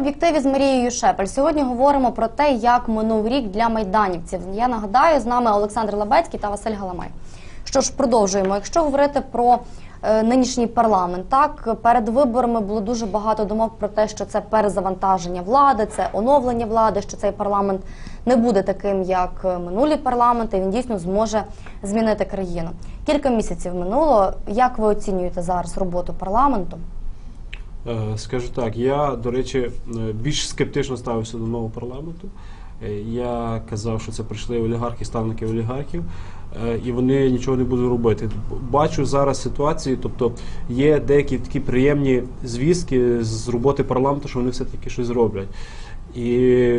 Об'єктиві з Марією Шепель. Сьогодні говоримо про те, як минув рік для майданівців. Я нагадаю, з нами Олександр Лабецький та Василь Галамай. Що ж, продовжуємо. Якщо говорити про е, нинішній парламент, так перед виборами було дуже багато думок про те, що це перезавантаження влади, це оновлення влади, що цей парламент не буде таким, як е, минулі парламенти. Він дійсно зможе змінити країну. Кілька місяців минуло. Як ви оцінюєте зараз роботу парламенту? Е, Скажу так, я, до речі, е, більш скептично ставився до нового парламенту. Е, Я казав, що це прийшли олігархи, ставники олігархів, і вони нічого не будуть робити. Бачу зараз ситуацію, тобто є деякі такі приємні звістки з роботи парламенту, що вони все-таки щось роблять. І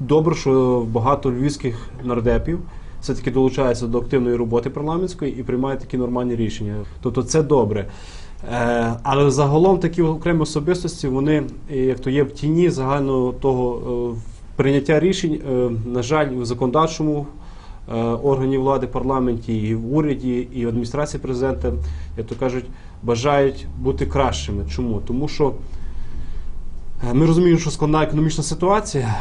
добре, що багато львівських нардепів все-таки долучаються до активної роботи парламентської і приймають такі нормальні рішення. Тобто це добре. Е, але загалом такі окремі особистості, вони е, як то є в тіні загального того е, прийняття рішень, на жаль, в законодавчому органі влади, парламенті, і в уряді, і в адміністрації президента, як то кажуть, бажають бути кращими. Чому? Тому що ми розуміємо, що складна економічна ситуація,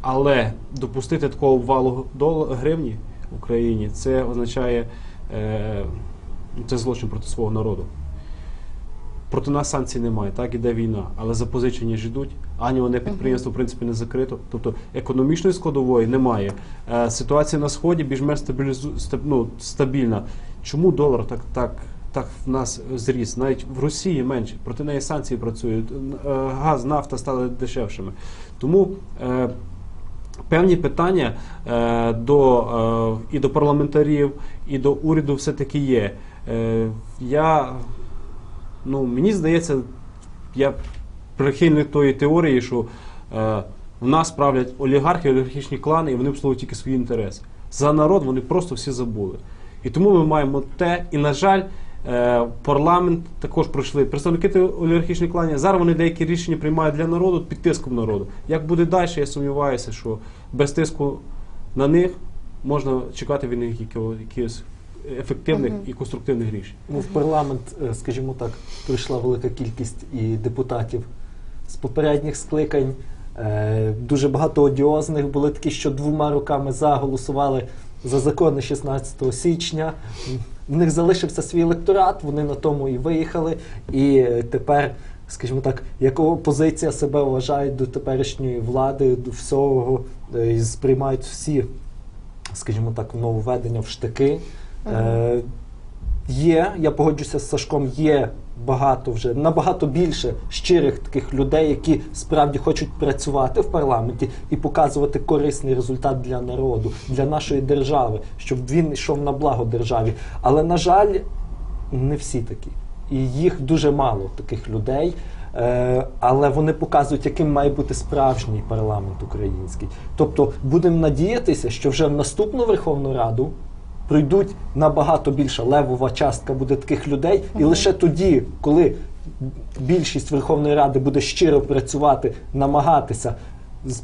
але допустити такого валу дол- гривні в Україні це означає це злочин проти свого народу. Проти нас санкцій немає, так іде війна, але запозичення ж йдуть. Ані одне підприємство, в принципі, не закрито. Тобто економічної складової немає. Е, ситуація на сході більш-менш стабілізу... стаб- ну, стабільна. Чому долар так, так, так в нас зріс? Навіть в Росії менше. Проти неї санкції працюють. Е, Газ, нафта стали дешевшими. Тому е, певні питання е, до, е, і до парламентарів, і до уряду все-таки є. Е, я ну, мені здається, я прихильник тої теорії, що е, в нас правлять олігархи, олігархічні клани, і вони обслуговують тільки свої інтереси. За народ вони просто всі забули. І тому ми маємо те, і, на жаль, е, парламент також пройшли представники олігархічних кланів. Зараз вони деякі рішення приймають для народу під тиском народу. Як буде далі, я сумніваюся, що без тиску на них можна чекати від них якихось ефективних і конструктивних рішень. Ну, в парламент, е, скажімо так, прийшла велика кількість і депутатів з попередніх скликань. Е, Дуже багато одіозних були такі, що двома руками за голосували за закони 16 січня. В них залишився свій електорат, вони на тому і виїхали. І тепер, скажімо так, як опозиція себе вважають до теперішньої влади, до всього е, і сприймають всі, скажімо так, нововведення в штики. Е, Є, я погоджуся з Сашком, є багато вже набагато більше щирих таких людей, які справді хочуть працювати в парламенті і показувати корисний результат для народу, для нашої держави, щоб він йшов на благо державі. Але на жаль, не всі такі. І їх дуже мало таких людей. Е, але вони показують, яким має бути справжній парламент український. Тобто будемо надіятися, що вже в наступну Верховну Раду прийдуть набагато більша левова частка буде таких людей, і лише тоді, коли більшість Верховної Ради буде щиро працювати, намагатися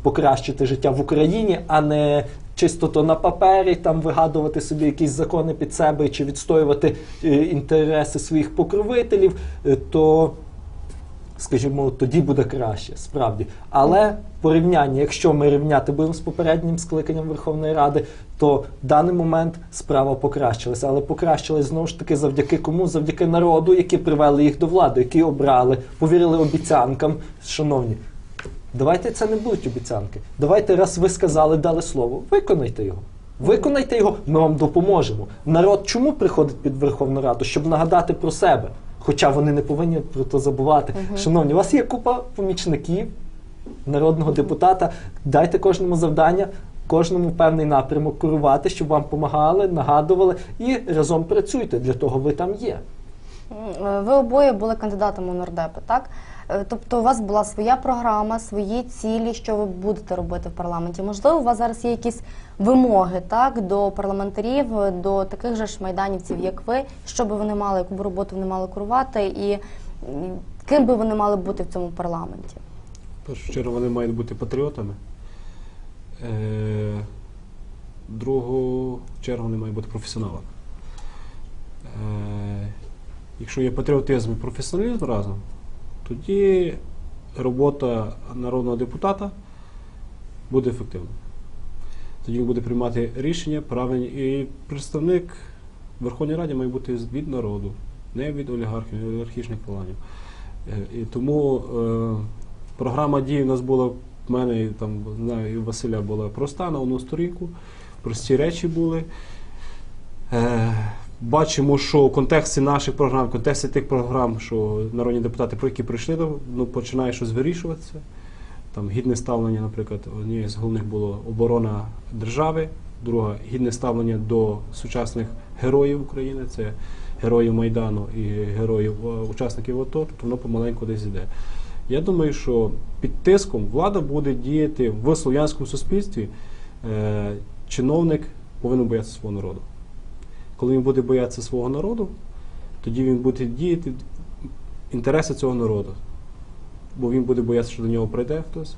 покращити життя в Україні, а не чисто то на папері там вигадувати собі якісь закони під себе чи відстоювати е, інтереси своїх покровителів, е, то скажімо, тоді буде краще, справді. Але порівняння, якщо ми рівняти будемо з попереднім скликанням Верховної Ради, то в даний момент справа покращилася. Але покращилась знову ж таки завдяки кому? Завдяки народу, які привели їх до влади, які обрали, повірили обіцянкам. Шановні, давайте це не будуть обіцянки. Давайте, раз ви сказали, дали слово, виконайте його. Виконайте його, ми вам допоможемо. Народ чому приходить під Верховну Раду? Щоб нагадати про себе. Хоча вони не повинні про це забувати. Шановні, у вас є купа помічників, народного депутата. Дайте кожному завдання, кожному певний напрямок керувати, щоб вам допомагали, нагадували і разом працюйте. Для того ви там є. Ви обоє були кандидатами у нардепи, так? Е, Тобто у вас була своя програма, свої цілі, що ви будете робити в парламенті. Можливо, у вас зараз є якісь вимоги так, до парламентарів, до таких же ж майданівців, як ви, що би вони мали, яку б роботу вони мали керувати, і ким би вони мали бути в цьому парламенті? Першу чергу вони мають бути патріотами. Е, другу чергу вони мають бути професіоналами. Е, якщо є патріотизм і професіоналізм разом, тоді робота народного депутата буде ефективною. Тоді він буде приймати рішення правильні. І представник в Верховній Раді має бути від народу, не від олігархів, не від олігархічних кланів. Е, І тому е, програма дій у нас була в мене і там знаю, і Василя була проста на одну сторінку, прості речі були. Е, бачимо, що в контексті наших програм, в контексті тих програм, що народні депутати, про які прийшли, то, ну, починає щось вирішуватися. Там гідне ставлення, наприклад, однією з головних було оборона держави, друга гідне ставлення до сучасних героїв України, це героїв Майдану і героїв е, учасників АТО, тобто воно помаленьку десь йде. Я думаю, що під тиском влада буде діяти в слов'янському суспільстві. Е, чиновник повинен боятися свого народу. Коли він буде боятися свого народу, тоді він буде діяти інтереси цього народу. Бо він буде боятися, що до нього прийде хтось,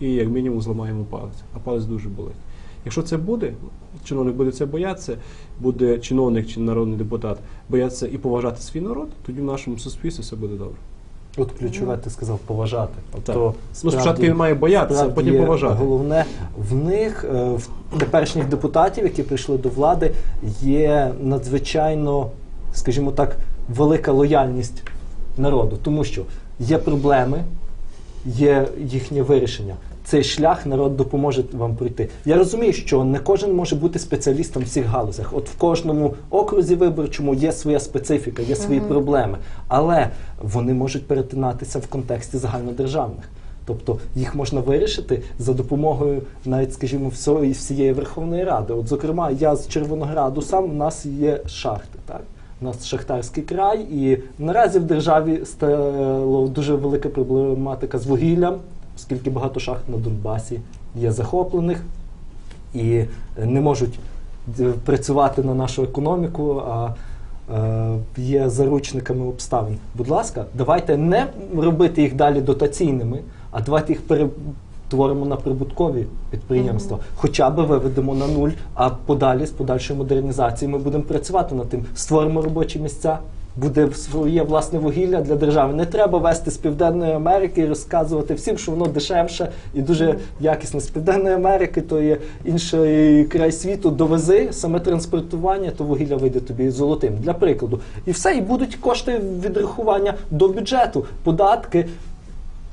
і як мінімум зламає йому палець. А палець дуже болить. Якщо це буде, чиновник буде це боятися, буде чиновник чи народний депутат боятися і поважати свій народ, тоді в нашому суспільстві все буде добре. От ключове ти сказав поважати. Тобто, Ну, спочатку він має боятися, а потім поважати. Головне, в них, е, в теперішніх депутатів, які прийшли до влади, є надзвичайно, скажімо так, велика лояльність народу, тому що є проблеми, є їхнє вирішення. Цей шлях народ допоможе вам пройти. Я розумію, що не кожен може бути спеціалістом в всіх галузях. От в кожному окрузі виборчому є своя специфіка, є свої проблеми, але вони можуть перетинатися в контексті загальнодержавних. Тобто їх можна вирішити за допомогою навіть, скажімо, всієї всієї Верховної Ради. От, зокрема, я з Червонограду сам у нас є шахти. Так? У нас шахтарський край, і наразі в державі стала дуже велика проблематика з вугіллям, оскільки багато шахт на Донбасі є захоплених і не можуть працювати на нашу економіку, а е, є заручниками обставин. Будь ласка, давайте не робити їх далі дотаційними, а давайте їх перетворимо на прибуткові підприємства. Хоча б виведемо на нуль, а подалі з подальшою модернізацією ми будемо працювати над тим, створимо робочі місця. Буде своє власне вугілля для держави. Не треба вести з Південної Америки і розказувати всім, що воно дешевше і дуже якісне. З Південної Америки то є інший край світу. Довези саме транспортування, то вугілля вийде тобі золотим. Для прикладу. І все, і будуть кошти відрахування до бюджету, податки.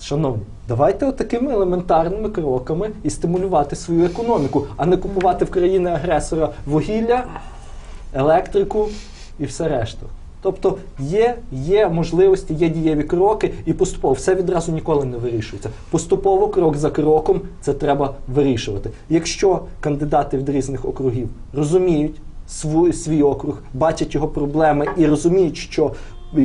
Шановні, давайте отакими елементарними кроками і стимулювати свою економіку, а не купувати в країни агресора вугілля, електрику і все решту. Тобто є, є можливості, є дієві кроки, і поступово все відразу ніколи не вирішується. Поступово, крок за кроком, це треба вирішувати. Якщо кандидати від різних округів розуміють свій, свій округ, бачать його проблеми і розуміють, що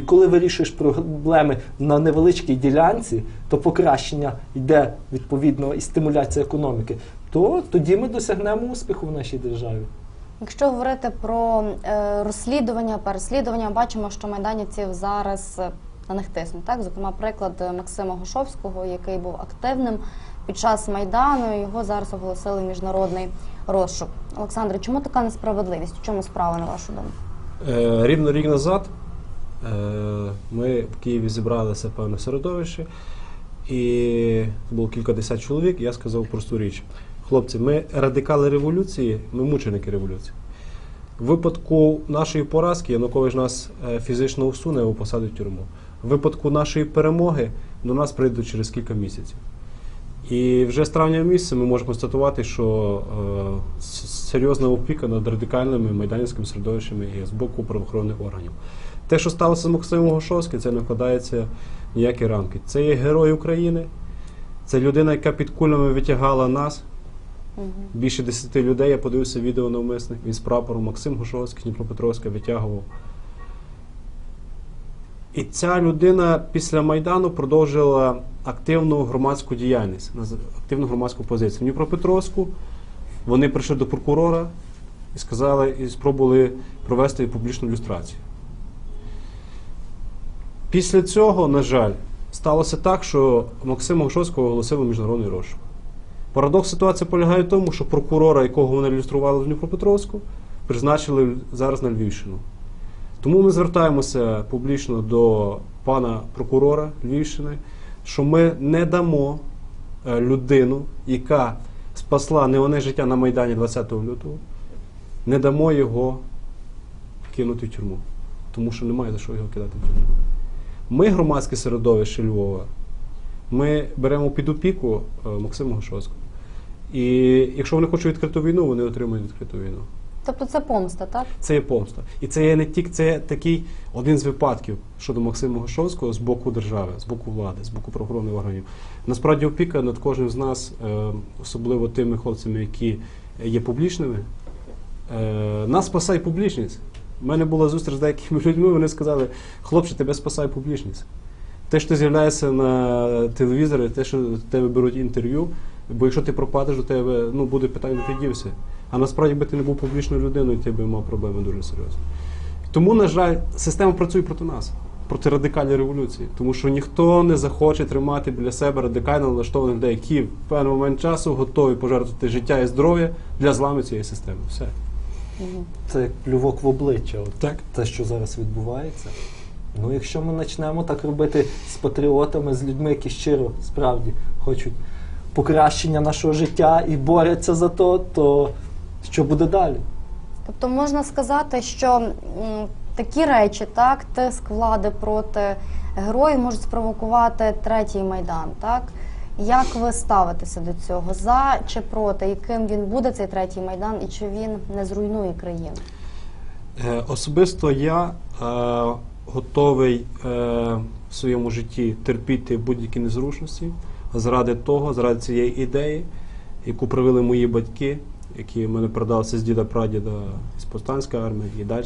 коли вирішуєш проблеми на невеличкій ділянці, то покращення йде відповідно і стимуляція економіки, то тоді ми досягнемо успіху в нашій державі. Якщо говорити про е, розслідування, переслідування, бачимо, що майданівців зараз е, на них тиснуть. Так, зокрема, приклад е, Максима Гошовського, який був активним під час майдану. Його зараз оголосили міжнародний розшук. Олександре, чому така несправедливість? У чому справа на вашу думку? Рівно рік назад ми в Києві зібралися певне середовище, і було кілька десят чоловік. і Я сказав просту річ: хлопці, ми радикали революції, ми мученики революції. В випадку нашої поразки Янукович нас е, фізично усуне або посадить в тюрму. В випадку нашої перемоги до нас прийдуть через кілька місяців. І вже з травня місяця ми можемо констатувати, що е, серйозна опіка над радикальними майданівськими середовищами і з боку правоохоронних органів. Те, що сталося з Максимом Гошовським, це не вкладається ніякі рамки. Це є герой України, це людина, яка під кулями витягала нас. Більше десяти людей, я подивився відео навмисних, він з прапором Максим Гошовський, Дніпропетровська витягував. І ця людина після Майдану продовжила активну громадську діяльність, активну громадську позицію. В Дніпропетровську вони прийшли до прокурора і сказали, і спробували провести публічну люстрацію. Після цього, на жаль, сталося так, що Максима Гошовського оголосили міжнародний розшук. Парадокс ситуації полягає в тому, що прокурора, якого вони ілюстрували в Дніпропетровську, призначили зараз на Львівщину. Тому ми звертаємося публічно до пана прокурора Львівщини, що ми не дамо е, людину, яка спасла не життя на Майдані 20 лютого, не дамо його кинути в тюрму. Тому що немає за що його кидати в тюрму. Ми, громадське середовище Львова, ми беремо під опіку е, Максима Гошовського. І якщо вони хочуть відкриту війну, вони отримують відкриту війну. Тобто це помста, так? Це є помста. І це є не тільки це такий один з випадків щодо Максима Гошовського з боку держави, з боку влади, з боку правоохоронних органів. Насправді опіка над кожним з нас, е, особливо тими хлопцями, які є публічними. Е, Нас спасає публічність. У мене була зустріч з деякими людьми, вони сказали, хлопче, тебе спасає публічність. Те, що ти з'являєшся на телевізорі, те, що тебе беруть інтерв'ю, бо якщо ти пропадеш, до тебе ну, буде питання, де ти дівся. А насправді, якби ти не був публічною людиною, ти б мав проблеми дуже серйозні. Тому, на жаль, система працює проти нас, проти радикальної революції, тому що ніхто не захоче тримати біля себе радикально налаштованих людей, які в певний момент часу готові пожертвувати життя і здоров'я для зламу цієї системи. Все. Це як плювок в обличчя. От Так. те, що зараз відбувається. Ну, якщо ми почнемо так робити з патріотами, з людьми, які щиро справді хочуть покращення нашого життя і борються за то, то що буде далі? Тобто можна сказати, що м, такі речі, так, тиск влади проти героїв можуть спровокувати третій майдан, так? Як ви ставитеся до цього? За чи проти? Яким він буде цей третій майдан, і чи він не зруйнує країну? Е, Особисто я е, готовий е, в своєму житті терпіти будь-які незручності заради того, заради цієї ідеї, яку привели мої батьки, які мене передалися з діда прадіда з повстанської армії і далі.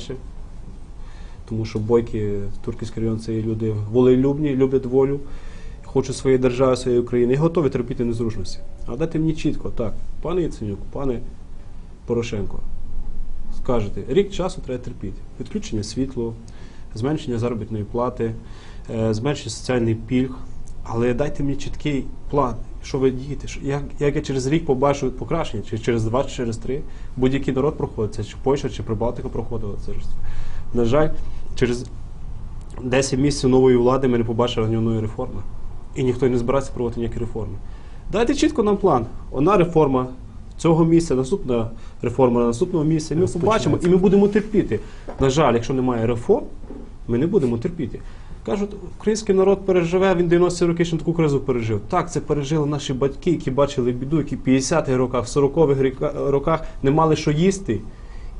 Тому що бойки, Турківський район це є люди волелюбні, люблять волю, хочуть своєї держави, своєї України і готові терпіти незручності. А дайте мені чітко, так, пане Яценюк, пане Порошенко, скажете, рік часу треба терпіти. Відключення світлу, зменшення заробітної плати, е, зменшення соціальних пільг. Але дайте мені чіткий план, що ви дієте, як, як я через рік побачу покращення, чи через два, чи через три. Будь-який народ проходить, це чи Польща, чи Прибалтика проходила це. На жаль, через 10 місяців нової влади ми не побачили гнівної реформи. І ніхто не збирається проводити ніякі реформи. Дайте чітко нам план. Одна реформа цього місяця, наступна реформа наступного місяця. і Ми побачимо і ми будемо терпіти. На жаль, якщо немає реформ, ми не будемо терпіти. Кажуть, український народ переживе, він 90 роки ще таку кризу пережив. Так, це пережили наші батьки, які бачили біду, які в 50-х роках, в 40-х роках не мали що їсти.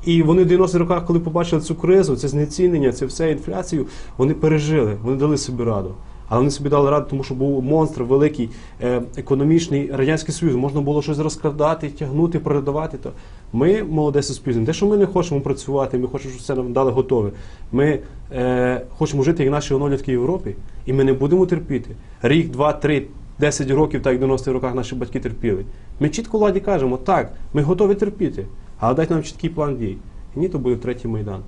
І вони в 90-х роках, коли побачили цю кризу, це знецінення, це все інфляцію, вони пережили, вони дали собі раду. Але вони собі дали раду, тому що був монстр великий, е, економічний радянський союз. Можна було щось розкрадати, тягнути, передавати. То ми молоде суспільство. Те, що ми не хочемо працювати, ми хочемо, щоб все нам дали готове. Ми е, хочемо жити як наші онолітки в Європі, і ми не будемо терпіти. Рік, два, три, десять років, так як в 90-х роках наші батьки терпіли. Ми чітко владі кажемо, так, ми готові терпіти, але дайте нам чіткий план дій. І ні, то буде третій майдан.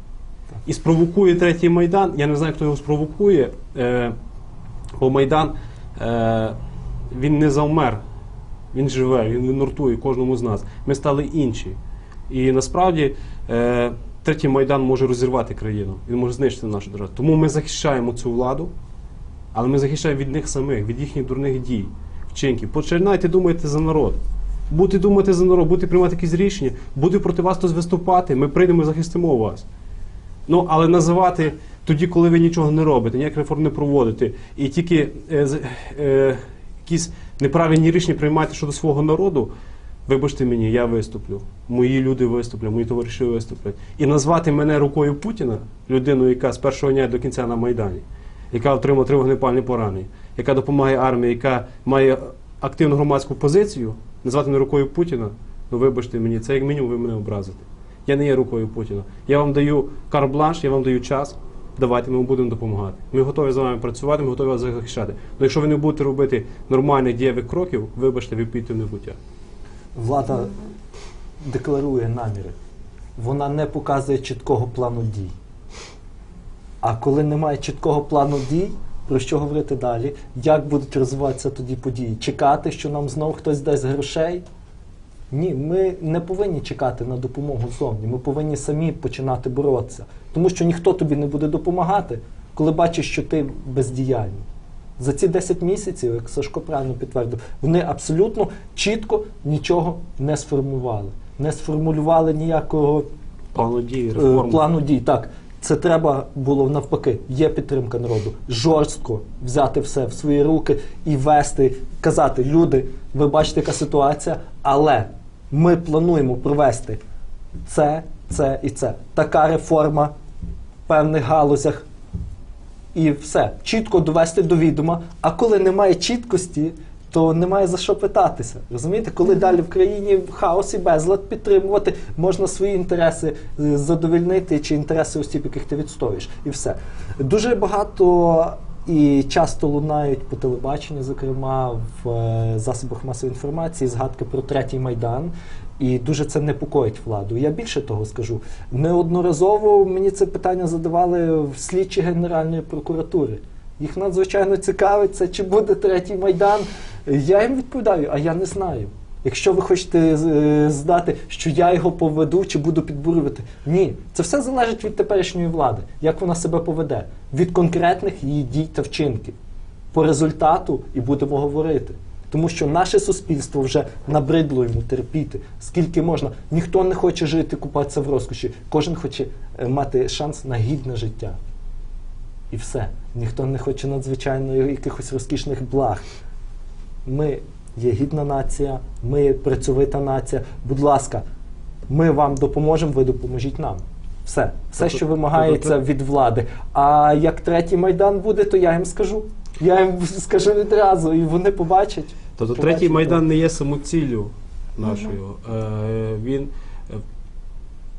І спровокує третій майдан. Я не знаю, хто його спровокує. Е, бо Майдан е, він не завмер, він живе, він нуртує кожному з нас. Ми стали інші. І насправді е, третій майдан може розірвати країну, він може знищити нашу державу. Тому ми захищаємо цю владу, але ми захищаємо від них самих, від їхніх дурних дій, вчинків. Починайте думати за народ. Будете думати за народ, будете приймати якісь рішення, буде проти вас хтось виступати, ми прийдемо і захистимо вас. Ну, але називати тоді, коли ви нічого не робите, ніяк реформ не проводите, і тільки е, е, якісь неправильні рішення приймаєте щодо свого народу, вибачте мені, я виступлю, мої люди виступлять, мої товариші виступлять. І назвати мене рукою Путіна, людиною, яка з першого дня до кінця на Майдані, яка отримала три вогнепальні поранення, яка допомагає армії, яка має активну громадську позицію, назвати мене рукою Путіна, ну вибачте мені, це як мінімум ви мене образите. Я не є рукою Путіна. Я вам даю карбланш, я вам даю час. Давайте ми вам будемо допомагати. Ми готові з вами працювати, ми готові вас захищати. Але якщо ви не будете робити нормальних дієвих кроків, вибачте, ви підете в небуття. Влада декларує наміри. Вона не показує чіткого плану дій. А коли немає чіткого плану дій, про що говорити далі? Як будуть розвиватися тоді події? Чекати, що нам знову хтось дасть грошей? Ні, ми не повинні чекати на допомогу зовні. Ми повинні самі починати боротися. Тому що ніхто тобі не буде допомагати, коли бачиш, що ти бездіяльний. За ці 10 місяців, як Сашко правильно підтвердив, вони абсолютно чітко нічого не сформували, не сформулювали ніякого Плану дії, е, реформ. плану дій. Так, це треба було навпаки. Є підтримка народу. Жорстко взяти все в свої руки і вести, казати, люди, ви бачите, яка ситуація, але ми плануємо провести це, це і це. Така реформа в певних галузях. І все. Чітко довести до відома. А коли немає чіткості, то немає за що питатися. Розумієте, коли далі в країні хаос і безлад підтримувати, можна свої інтереси е, задовольнити чи інтереси осіб, яких ти відстоюєш. І все. Дуже багато і часто лунають по телебаченню, зокрема в е, засобах масової інформації, згадки про третій майдан. І дуже це непокоїть владу. Я більше того скажу. Неодноразово мені це питання задавали в слідчі Генеральної прокуратури. Їх надзвичайно цікавить, це чи буде третій майдан. Я їм відповідаю, а я не знаю. Якщо ви хочете е, здати, що я його поведу чи буду підбурювати, ні, це все залежить від теперішньої влади, як вона себе поведе, від конкретних її дій та вчинків. По результату і будемо говорити. Тому що наше суспільство вже набридло йому терпіти, скільки можна. Ніхто не хоче жити, купатися в розкоші. Кожен хоче е, мати шанс на гідне життя. І все. Ніхто не хоче надзвичайно якихось розкішних благ. Ми є гідна нація, ми працьовита нація. Будь ласка, ми вам допоможемо, ви допоможіть нам. Все, все, Тобто- що вимагається тобто від влади. А як третій майдан буде, то я їм скажу. Я їм скажу відразу, і вони побачать. Тобто побачать. третій майдан не є самоціллю нашою. Е, він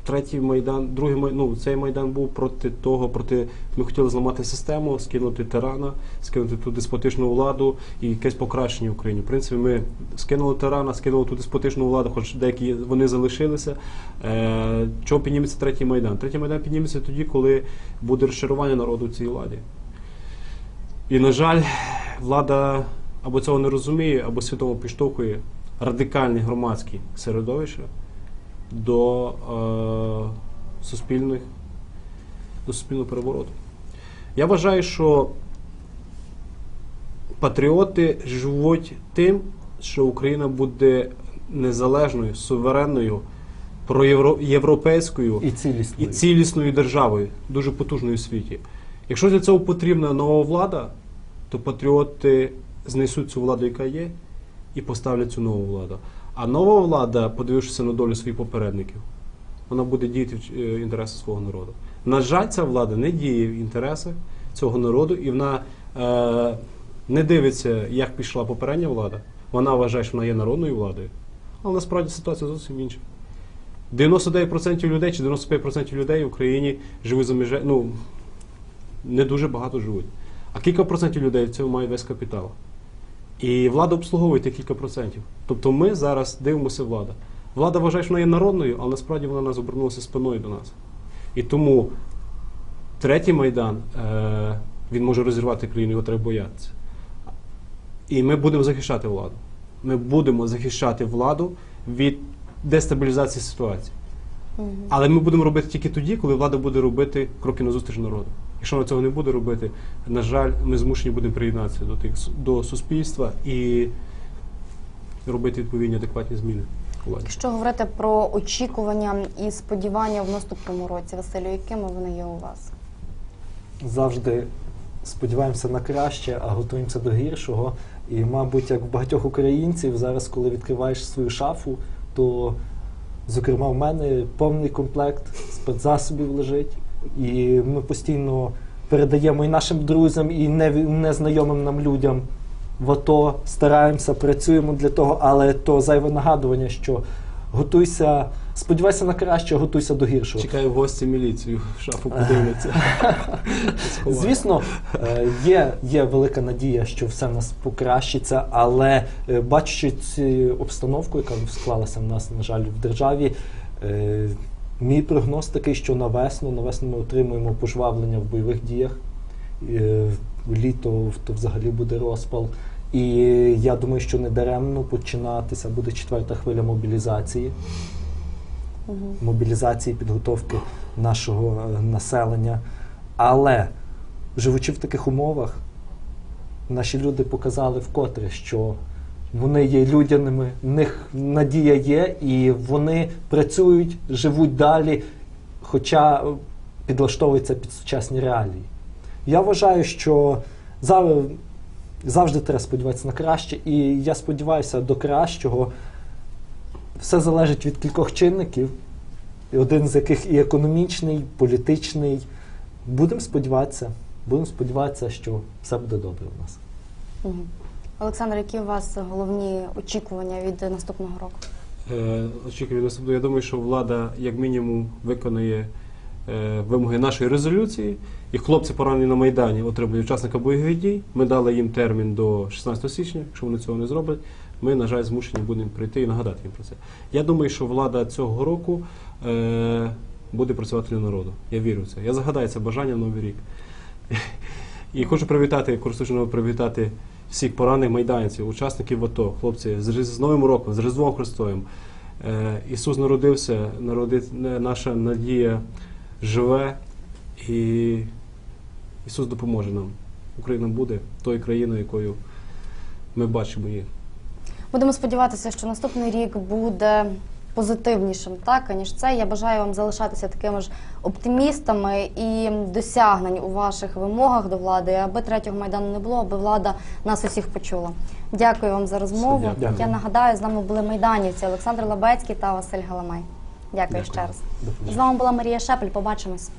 третій майдан, другий ну, цей майдан був проти того, проти ми хотіли зламати систему, скинути тирана, скинути ту деспотичну владу і якесь покращення в Україні. В принципі, ми скинули тирана, скинули ту деспотичну владу, хоч деякі вони залишилися. Е, чого підніметься третій майдан? Третій майдан підніметься тоді, коли буде розчарування народу в цій владі. І, на жаль, влада або цього не розуміє, або свідомо підштовхує радикальні громадські середовища до е, суспільних, до суспільного перевороту. Я вважаю, що патріоти живуть тим, що Україна буде незалежною, суверенною, проєвропейською І цілісно. і цілісною державою, дуже потужною у світі. Якщо для цього потрібна нова влада, то патріоти знесуть цю владу, яка є, і поставлять цю нову владу. А нова влада, подивившися на долю своїх попередників, вона буде діяти в е, інтереси свого народу. На жаль, ця влада не діє в інтересах цього народу, і вона е, не дивиться, як пішла попередня влада. Вона вважає, що вона є народною владою, але насправді ситуація зовсім інша. 99% людей чи 95% людей в Україні живуть за межею, ну, не дуже багато живуть. А кілька процентів людей в цьому мають весь капітал. І влада обслуговує кілька процентів. Тобто ми зараз дивимося влада. Влада вважає, що вона є народною, але насправді вона нас обернулася спиною до нас. І тому третій майдан е, він може розірвати країну, його треба боятися. І ми будемо захищати владу. Ми будемо захищати владу від дестабілізації ситуації. Але ми будемо робити тільки тоді, коли влада буде робити кроки назустріч народу. Якщо вона цього не буде робити, на жаль, ми змушені будемо приєднатися до тих до суспільства і робити відповідні адекватні зміни. владі. Якщо говорити про очікування і сподівання в наступному році, Василю, якими вони є у вас? завжди сподіваємося на краще, а готуємося до гіршого. І, мабуть, як в багатьох українців, зараз, коли відкриваєш свою шафу, то, зокрема, в мене повний комплект спецзасобів лежить. І ми постійно передаємо і нашим друзям, і незнайомим нам людям в АТО, стараємося, працюємо для того, але то зайве нагадування, що готуйся, сподівайся на краще, готуйся до гіршого. Чекаю в гості міліцію, в шафу подивляться. Звісно, е, є, є велика надія, що все в нас покращиться, але е, бачачи цю обстановку, яка склалася в нас, на жаль, в державі, е, мій прогноз такий, що на весну, на весну ми отримуємо пожвавлення в бойових діях. Е, Літо то взагалі буде розпал. І я думаю, що недаремно починатися буде четверта хвиля мобілізації мобілізації, підготовки нашого е, населення. Але живучи в таких умовах, наші люди показали вкотре, що вони є людяними, в них надія є, і вони працюють, живуть далі, хоча підлаштовуються під сучасні реалії. Я вважаю, що зав- завжди треба сподіватися на краще, і я сподіваюся до кращого. Все залежить від кількох чинників, один з яких і економічний, політичний. Будемо сподіватися, будемо сподіватися, що все буде добре у нас. Мгм. Олександр, які у вас головні очікування від наступного року? Е, Очікую наступного. Я думаю, що влада як мінімум виконує е, вимоги нашої резолюції. І хлопці поранені на Майдані отримують учасника бойових дій. Ми дали їм термін до 16 січня. Якщо вони цього не зроблять, ми, на жаль, змушені будемо прийти і нагадати їм про це. Я думаю, що влада цього року е, буде працювати для народу. Я вірю в це. Я загадаю це бажання в новий рік. І хочу привітати, користуючись привітати всіх поранених майданців, учасників АТО, хлопці, з, Новим роком, з Різдвом Христовим. Е, Ісус народився, народи, не- наша надія живе, і Ісус допоможе нам. Україна буде тою країною, якою ми бачимо її. Будемо сподіватися, що наступний рік буде позитивнішим, так аніж це. Я бажаю вам залишатися такими ж оптимістами і досягнень у ваших вимогах до влади, аби третього майдану не було, аби влада нас усіх почула. Дякую вам за розмову. Дякую. Я нагадаю, з нами були майданівці Олександр Лабецький та Василь Галамай. Дякую, Дякую. ще раз. З вами була Марія Шепель. Побачимось.